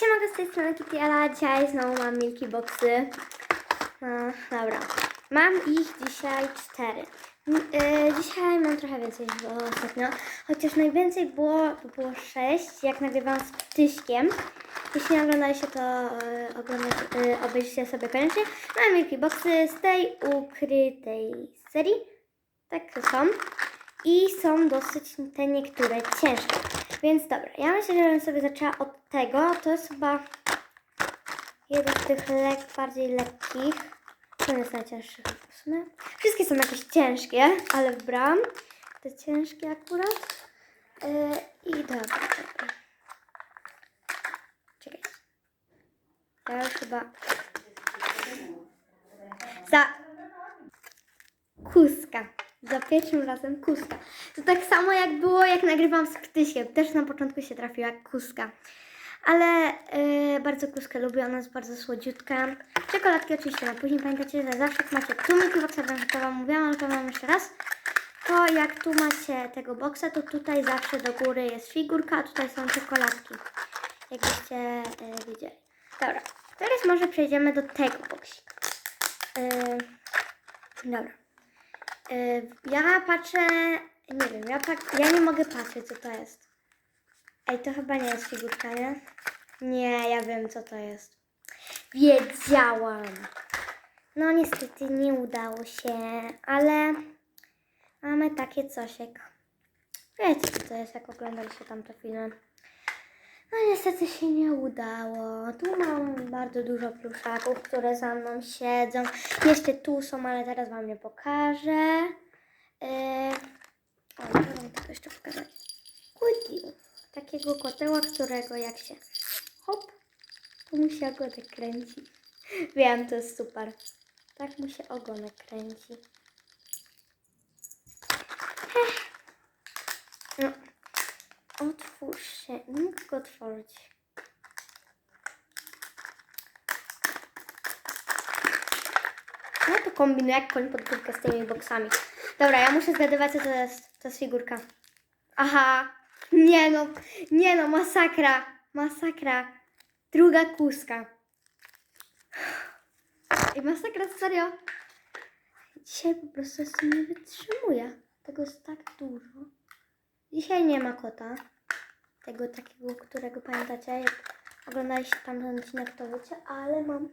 Siemaka z tej strony Kitiela, dzisiaj znowu mam Milky Boxy. No, dobra. Mam ich dzisiaj cztery. M- y, dzisiaj mam trochę więcej było ostatnio, chociaż najwięcej było, bo było sześć, jak nagrywałam z Tyśkiem. Jeśli nie oglądaliście, to y, oglądać, y, obejrzyjcie sobie koniecznie. Mam Milky Boxy z tej ukrytej serii. Tak są. I są dosyć te niektóre ciężkie. Więc dobra, ja myślę, że bym sobie zaczęła od tego. To jest chyba jeden z tych lek, bardziej lekkich. To jest najcięższy w sumie. Wszystkie są jakieś ciężkie, ale wybrałam te ciężkie akurat. Yy, I dobra, czekaj. Czekaj. Ja już chyba... Za... Kuska. Za pierwszym razem kuska. To tak samo jak było, jak nagrywam z Ptysiem. Też na początku się trafiła kuska. Ale yy, bardzo kuskę lubię, ona jest bardzo słodziutka. Czekoladki oczywiście na później. Pamiętacie, że zawsze macie tu wiem, że to Wam mówiłam, ale to Wam jeszcze raz. To jak tu macie tego boksa, to tutaj zawsze do góry jest figurka, a tutaj są czekoladki. Jakbyście yy, widzieli. Dobra, teraz może przejdziemy do tego boksika. Yy, dobra. Yy, ja patrzę, nie wiem, ja, pat, ja nie mogę patrzeć, co to jest. Ej, to chyba nie jest figurka, nie? Nie, ja wiem, co to jest. Wiedziałam. No niestety nie udało się, ale mamy takie cosiek. Wiecie, co to jest, jak oglądaliście tamte filmy. Niestety się nie udało. Tu mam bardzo dużo pluszaków, które za mną siedzą. Jeszcze tu są, ale teraz Wam nie pokażę. Yy... O, muszę Wam tego jeszcze pokazać. Kutiu. Takiego koteła, którego jak się hop, to mu się ogonek kręci. Wiem, to jest super. Tak mu się ogonek kręci. Ech. No. Otwórz się. Nie mogę otworzyć. Ja to kombinuję jak koń pod górkę z tymi boksami. Dobra, ja muszę zgadywać, co to jest. To jest figurka. Aha. Nie no, nie no, masakra. Masakra. Druga kuska. I masakra, serio. Dzisiaj po prostu tym nie wytrzymuję. Tego jest tak dużo. Dzisiaj nie ma kota. Tego takiego, którego pamiętacie, jak oglądaliście tam odcinek, to wiecie, ale mam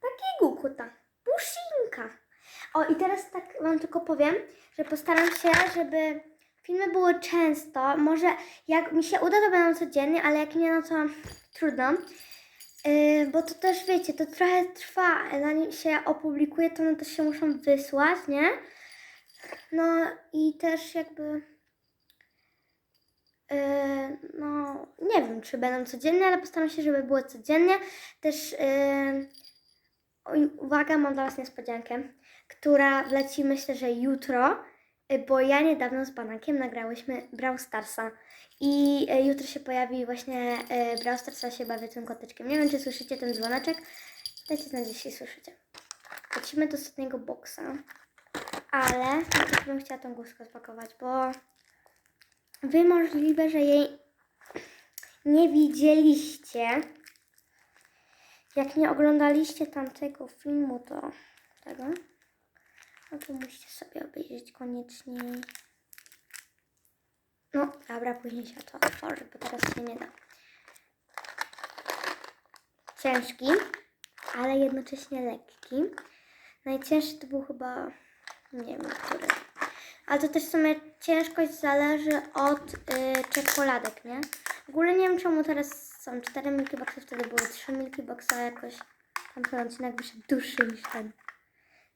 takiego kota. Puszynka. O i teraz tak wam tylko powiem, że postaram się, żeby filmy były często. Może jak mi się uda, to będą codziennie, ale jak nie, no to trudno. Yy, bo to też wiecie, to trochę trwa, zanim się opublikuje, to one też się muszą wysłać, nie? No i też jakby. Yy, no, nie wiem, czy będą codziennie, ale postaram się, żeby było codziennie. Też, yy, uwaga, mam dla Was niespodziankę, która wleci myślę, że jutro, yy, bo ja niedawno z Banankiem nagrałyśmy Brawl Starsa i jutro się pojawi właśnie Brawl Starsa, się bawię tym koteczkiem. Nie wiem, czy słyszycie ten dzwoneczek. Dajcie znać, jeśli słyszycie. Lecimy do ostatniego boksa, ale najpierw bym chciała tą górkę spakować, bo Wy możliwe, że jej nie widzieliście. Jak nie oglądaliście tamtego filmu, to tego, no to musicie sobie obejrzeć koniecznie. No, dobra, później się to otworzy, bo teraz się nie da. Ciężki, ale jednocześnie lekki. Najcięższy to był chyba, nie wiem, który. Ale to też w sumie ciężkość zależy od y, czekoladek, nie? W ogóle nie wiem czemu teraz są 4 Milky Boxy, wtedy były 3 Milky Boxy, a jakoś tamten odcinek wyszedł dłuższy niż ten.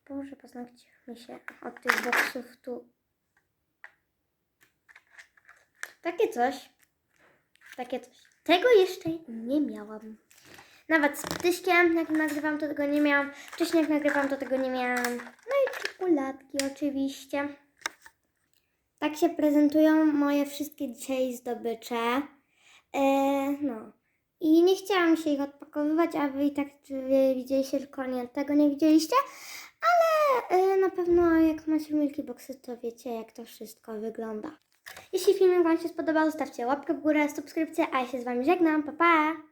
Boże, paznokcie mi się od tych boxów tu... Takie coś. Takie coś. Tego jeszcze nie miałam. Nawet z ptyśkiem, jak nagrywam, to tego nie miałam. Wcześniej, jak nagrywam, to tego nie miałam. No i czekoladki oczywiście. Tak się prezentują moje wszystkie dzisiaj zdobycze. E, no. I nie chciałam się ich odpakowywać, a wy i tak widzieliście, że koniec tego nie widzieliście. Ale e, na pewno jak macie Milky Boxy, to wiecie jak to wszystko wygląda. Jeśli filmik Wam się spodobał, zostawcie łapkę w górę, subskrypcję, a ja się z Wami żegnam. Pa, pa!